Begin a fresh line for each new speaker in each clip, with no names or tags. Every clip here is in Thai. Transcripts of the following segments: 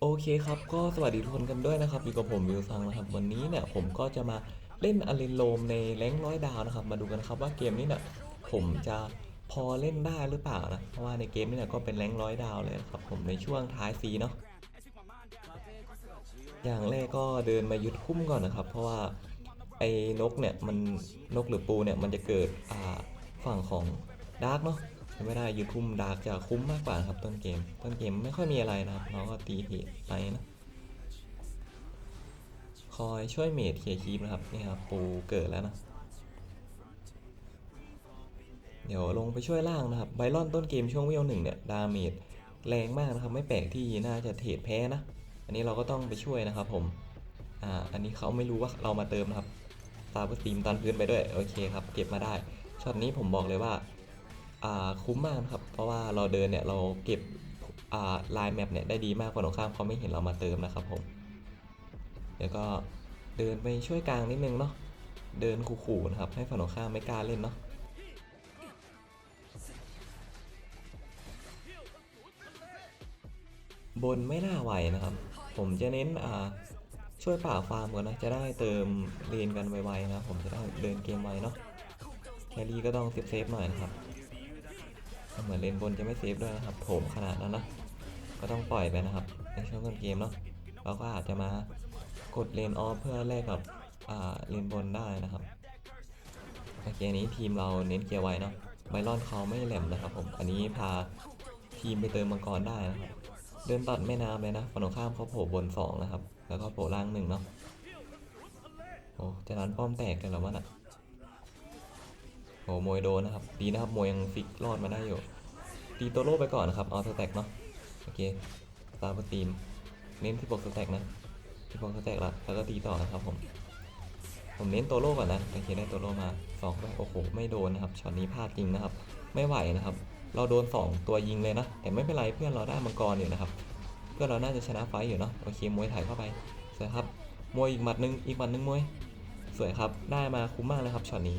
โอเคครับก็สวัสดีทุกคนกันด้วยนะครับอยู่กับผมวิวซังนะครับวันนี้เนี่ยผมก็จะมาเล่นอารินโลมในแรงร้อยดาวนะครับ มาดูกันครับว่าเกมนี้เนี่ยผมจะพอเล่นได้หรือเปล่านะเพราะว่าในเกมนี้เนี่ยก็เป็นแรงร้อยดาวเลยนะครับผมในช่วงท้ายซีเนาะอย่างแรกก็เดินมายึดคุ้มก่อนนะครับ เพราะว่าไอ้นกเนี่ยมันนกหรือปูเนี่ยมันจะเกิดอ่าฝั่งของดาร์กเนาะ ไม่ได้ยึดคุ้มดาร์กจะคุ้มมากกว่าครับต้นเกม ต้นเกมไม่ค่อยมีอะไรนะครับเราก็ตีเหตุไปนะ คอยช่วยเมดเคลียร์คีปนะครับนี่ครับปูเกิดแล้วนะ เดี๋ยวลงไปช่วยล่างนะครับไบรอนต้นเกมช่วงเวลหนึ่งเนี่ยดาเมจแรงมากนะครับ ไม่แปลกที่น่าจะเทรดแพ้นะ อันนี้เราก็ต้องไปช่วยนะครับผมอ่าอันนี้เขาไม่รู้ว่าเรามาเติมนะครับตาเพื่อตีมตันพื้นไปด้วยโอเคครับเก็บมาได้ช็อตนี้ผมบอกเลยว่า คุ้มมากนะครับ เพราะว่าเราเดินเนี่ยเราเก็บลายแมปเนี่ยได้ดีมากกว่าตรงข้ามเขาไม่เห็นเรามาเติมนะครับผมเดี๋ยวก็เดินไปช่วยกลางนิดนึงเนาะเดินขู่ๆนะครับให้ฝั่งตรงข้ามไม่กล้าเล่นเนาะบนไม่น่าไหวนะครับ ผมจะเน้นช่วยป่าฟาร์มก่อนนะจะได้เติมเลนกันไวๆนะผมจะได้เดินเกมไวเนาะแครี่ก็ต้องเซฟเซฟๆหน่อยนะครับ เหมือนเลนบนจะไม่เซฟด้วยนะครับโถมขนาดนั้นนะก็ต้องปล่อยไปนะครับในช่วงต้นเกมเนาะเราก็อาจจะมากดเลนออฟเพื่อแลกกับเลนบนได้นะครับโอเคอันนี้ทีมเราเน้นเกียร์ไวเนาะไบรอนเขาไม่แหลมนะครับผมอันนี้พาทีมไปเติมมังกรได้นะครับเดินตัดแม่น้ำเลยนะฝั่งตรงข้ามเขาโผล่บนสองนะครับแล้วก็โผล่ล่างหนึ่งเนาะโอ้จะนั้นป้อมแตกกันแล้ววะน่ะ โอ้มวยโดนนะครับ ดีนะครับมวยยังฟิกรอดมาได้อยู่ตีตัวโลไปก่อนนะครับ เอาสแต็กเนาะ โอเคตามตีม เน้นที่ปกสแต็กนะที่ปกสแต็กละแล้วก็ตีต่อนะครับผม ผมเน้นตัวโลก่อนนะโอเคได้ตัวโลมาสองด้วยโอ้โห ไม่โดนนะครับ ช็อตนี้พลาดจริงนะครับ ไม่ไหวนะครับ เราโดน 2 ตัวยิงเลยนะ แต่ไม่เป็นไรเพื่อนเราได้มังกรอยู่นะครับ เพื่อนเราน่าจะชนะไฟอยู่เนาะ โอเค มวยถ่ายเข้าไปสวยครับ มวยอีกหมัดนึง อีกหมัดนึงมวย สวยครับ ได้มาคุ้มมากเลยครับ ช็อตนี้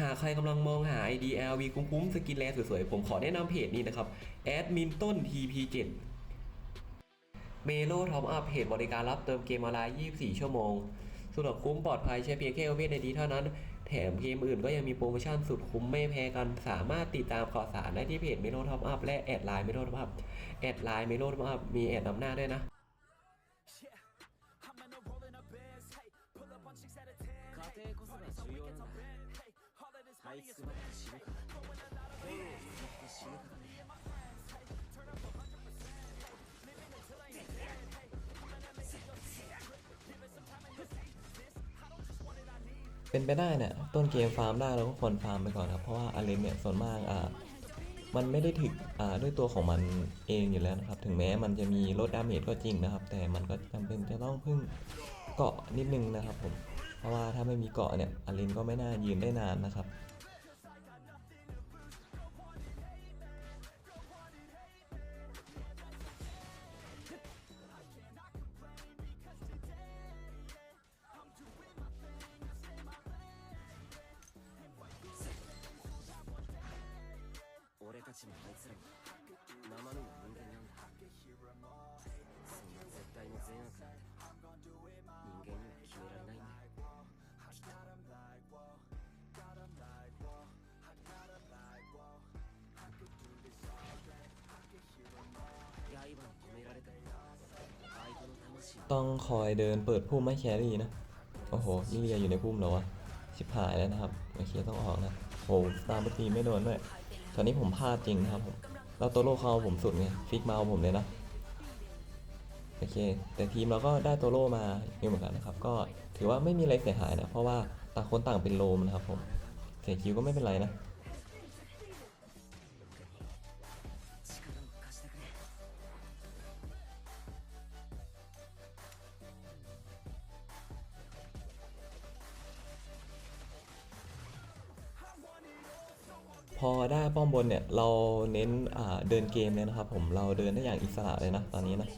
หากใครกำลังมองหา IDLV คุ้มๆสกินแลสวยๆ ผมขอแนะนำเพจนี้นะครับแอดมินต้น TP7 เมโลท็อปอัพเพจบริการรับเติมเกมออนไลน์ 24 ชั่วโมงสะดวกคุ้มปลอดภัยใช้เพียงแค่โอเพนไอดีเท่านั้น แถมเกมอื่นก็ยังมีโปรโมชั่นสุดคุ้มไม่แพ้กัน สามารถติดตามข่าวสารได้ที่เพจเมโลท็อปอัพและแอดไลน์เมโลท็อปอัพแอดไลน์เมโลท็อปอัพมีแอดนำหน้าด้วยนะ
あいつが死ぬからフォローを使って死ぬからね
เป็นไปได้เนี่ยต้นเกมฟาร์มได้เราก็ควรฟาร์มไปก่อนครับ เพราะว่าอาเลนเนี่ยส่วนมากอ่ามันไม่ได้ถึกอ่าด้วยตัวของมันเองอยู่แล้วนะครับ ถึงแม้มันจะมีลดดาเมจก็จริงนะครับ แต่มันก็จำเป็นจะต้องพึ่งเกาะนิดนึงนะครับผมเพราะว่าถ้าไม่มีเกาะเนี่ยอาเลนก็ไม่น่ายืนได้นานนะครับ
たちもあいつらも生身の人間なんだそんな絶対の善悪なんて人間には決められないんだよきっと刃に込められた相手の魂を
ต้องคอยเดินเปิดพุ่มไม่แครี่นะ โอ้โหลิเลียอยู่ในพุ่มเหรอวะ ชิบหายแล้วนะครับโอเคต้องออกนะโอ้ตามปตีไม่โดนด้วย ตอนนี้ผมพลาดจริงนะครับผมเราตัวโลเขาเอาผมสุดไงฟิกมาเอาผมเลยนะโอเค แต่ทีมเราก็ได้ตัวโลมาอยู่เหมือนกันนะครับ ก็ถือว่าไม่มีอะไรเสียหายนะ เพราะว่าต่างคนต่างเป็นโลมนะครับผม เสียคิวก็ไม่เป็นไรนะ พอได้ป้อมบนเนี่ยเราเน้นเดินเกมเลยนะครับ ผมเราเดินได้อย่างอิสระเลยนะตอนนี้นะ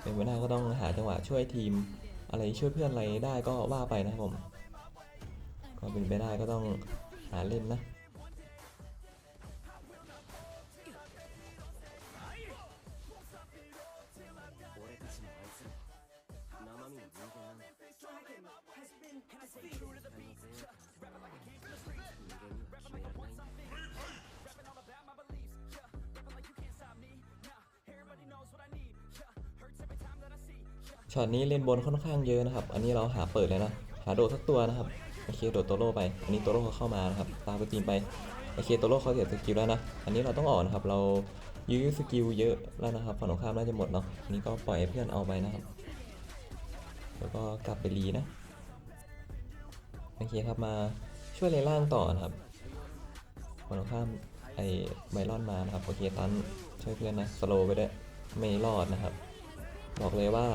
เป็นไม่ได้ก็ต้องหาจังหวะช่วยทีม อะไรช่วยเพื่อนอะไรได้ก็ว่าไปนะครับผม ก็เป็นไปได้ก็ต้องหาเล่นนะ ช็อตนี้เล่นบนค่อนข้างเยอะนะครับ อันนี้เราหาเปิดเลยนะ หาโดดสักตัวนะครับ โอเค โดดโตโร่ไป อันนี้โตโร่เขาเข้ามานะครับ ตามไปตีมไป โอเค โตโร่เขาเสียสกิลแล้วนะ อันนี้เราต้องออกนะครับ เรายื้อสกิลเยอะแล้วนะครับฝั่งตรงข้ามน่าจะหมดเนาะ อันนี้ก็ปล่อยเพื่อนเอาไปนะครับ แล้วก็กลับไปรีนะ โอเคครับ มาช่วยเลนล่างต่อนะครับฝั่งตรงข้ามไอ้ไมลอนมานะครับ โอเค ตันช่วยเพื่อนนะ สโลว์ไปด้วย ไม่รอดนะครับ บอกเลยว่า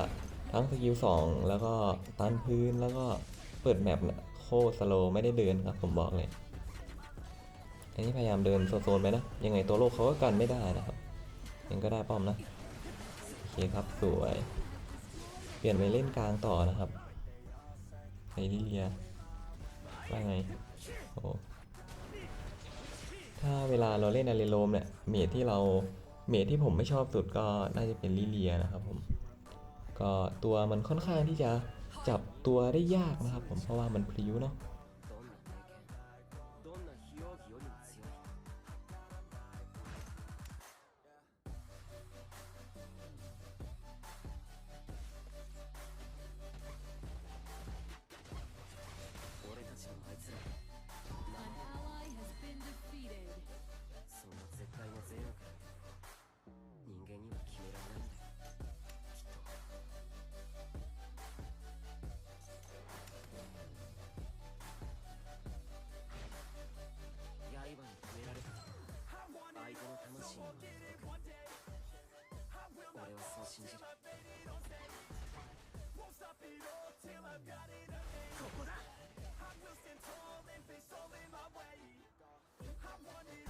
ทั้งสกิล2แล้วก็ตันพื้นแล้วก็เปิดแมปเนี่ยโคสโลไม่ได้เดินครับผมบอกเลย อันนี้พยายามเดินโซนๆไปนะ ยังไงตัวโลกเขาก็กันไม่ได้นะครับ ยังก็ได้ป้อมนะ โอเคครับสวย เปลี่ยนไปเล่นกลางต่อนะครับไอริเลียว่าไงโอ้ถ้าเวลาเราเล่นอารีโลมเนี่ย เมทที่เรา เมทที่ผมไม่ชอบสุดก็น่าจะเป็นลิเลียนะครับผม ก็ตัวมันค่อนข้างที่จะจับตัวได้ยากนะครับผมเพราะว่ามันพลิ้วเนาะ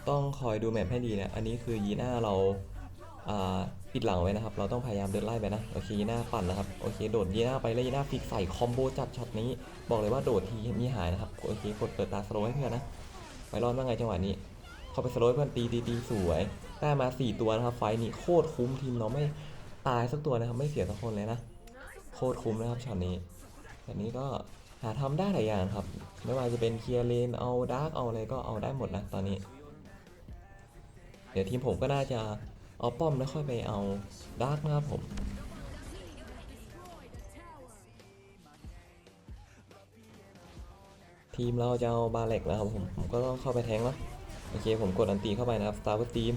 ต้องคอยดูแมปให้ดีนะอันนี้คือยีน่าเราปิดหลังไว้นะครับ เราต้องพยายามเดินไล่ไปนะ โอเคยีน่าปั่นนะครับ โอเค โดดยีน่าไปแล้วยีน่าฟิกใส่คอมโบจัดช็อตนี้ บอกเลยว่าโดดทีมีหายนะครับ โอเค กดเปิดตาสโลว์ให้เพื่อนนะ ไปรอดว่าไงจังหวะนี้ เข้าไปสโลว์เพื่อนตีตีตีสวย ได้มา 4 ตัวนะครับ ไฟนี้โคตรคุ้มทีมเราไม่ตายสักตัวนะครับ ไม่เสียสักคนเลยนะ โคตรคุ้มนะครับช็อตนี้ช็อตนี้ก็หาทำได้หลายอย่างครับ ไม่ว่าจะเป็นเคลียร์เลน เอาดาร์กเอาอะไรก็เอาได้หมดนะตอนนี้ เดี๋ยวทีมผมก็น่าจะเอาป้อมแล้วค่อยไปเอาดาร์กนะครับผมทีมเราจะเอาบาเล็กนะครับผมผมก็ต้องเข้าไปแทงค์เนาะโอเคผมกดอันตีเข้าไปนะครับสตาร์เวอร์ทีม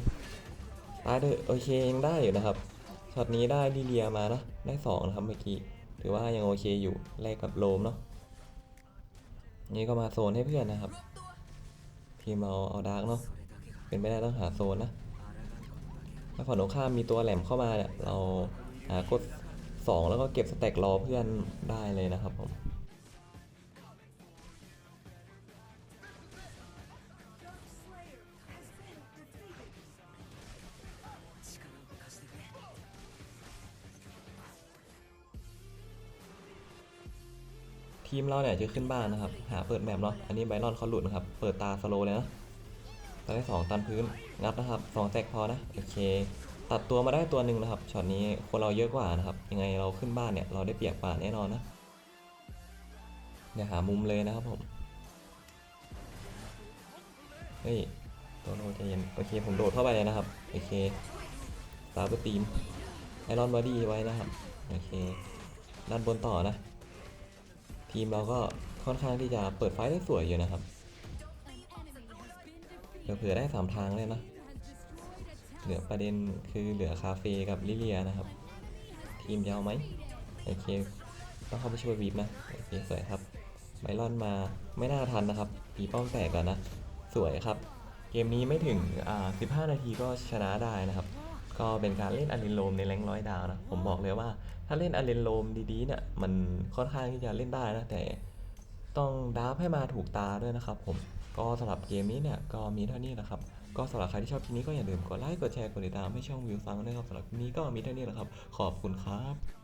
ตายเถอะโอเคยังได้อยู่นะครับช็อตนี้ได้ลิเลียมานะได้สองนะครับเมื่อกี้ถือว่ายังโอเคอยู่แลกกับโลมเนาะนี่ก็มาโซนให้เพื่อนนะครับ ทีมเราเอาดาร์กเนาะ เป็นไม่ได้ต้องหาโซนนะถ้าฝั่งตรงข้ามมีตัวแหลมเข้ามาเนี่ยเราหากด2 แล้วก็เก็บสเต็กรอเพื่อนได้เลยนะครับผมทีมเราเนี่ยจะขึ้นบ้านนะครับ หาเปิดแมปเนาะ อันนี้ไบรอนเขาหลุดนะครับ เปิดตาสโลเลยนะ ตอนที่สองตันพื้นงัดนะครับสองแตกพอนะโอเค ตัดตัวมาได้ตัวหนึ่งนะครับช็อตนี้คนเราเยอะกว่านะครับ ยังไงเราขึ้นบ้านเนี่ยเราได้เปรียบกว่าแน่นอนนะเดี๋ยหามุมเลยนะครับผมเฮ้ยตัวโนใจเย็นโอเคผมโดดเข้าไปเลยนะครับโอเคตาร์เปตีมไอรอนบอดี้ไว้นะครับโอเคด้านบนต่อนะ ทีมเราก็ค่อนข้างที่จะเปิดไฟได้สวยอยู่นะครับ เผื่อได้สามทางเลยนะ เหลือประเด็นคือเหลือคาเฟ่กับลิเลียนะครับ ทีมยาวไหมโอเคต้องเข้าไปช่วยวีบนะโอเคสวยครับไบรอนมาไม่น่าทันนะครับปีป้อมแตกก่อนนะ สวยครับ เกมนี้ไม่ถึงอ่า15 นาทีก็ชนะได้นะครับ ก็เป็นการเล่นอารินโลมในแรงร้อยดาวนะ ผมบอกเลยว่าถ้าเล่นอารินโลมดีๆเนี่ยมันค่อนข้างที่จะเล่นได้นะแต่ต้องดับให้มาถูกตาด้วยนะครับผม ก็สำหรับเกมนี้เนี่ยก็มีเท่านี้นะครับ ก็สำหรับใครที่ชอบคลิปนี้ก็อย่าลืมกดไลค์ กดแชร์ กดติดตามให้ช่องวิวซังด้วยครับสำหรับคลิปนี้ก็มีเท่านี้แหละครับ ขอบคุณครับ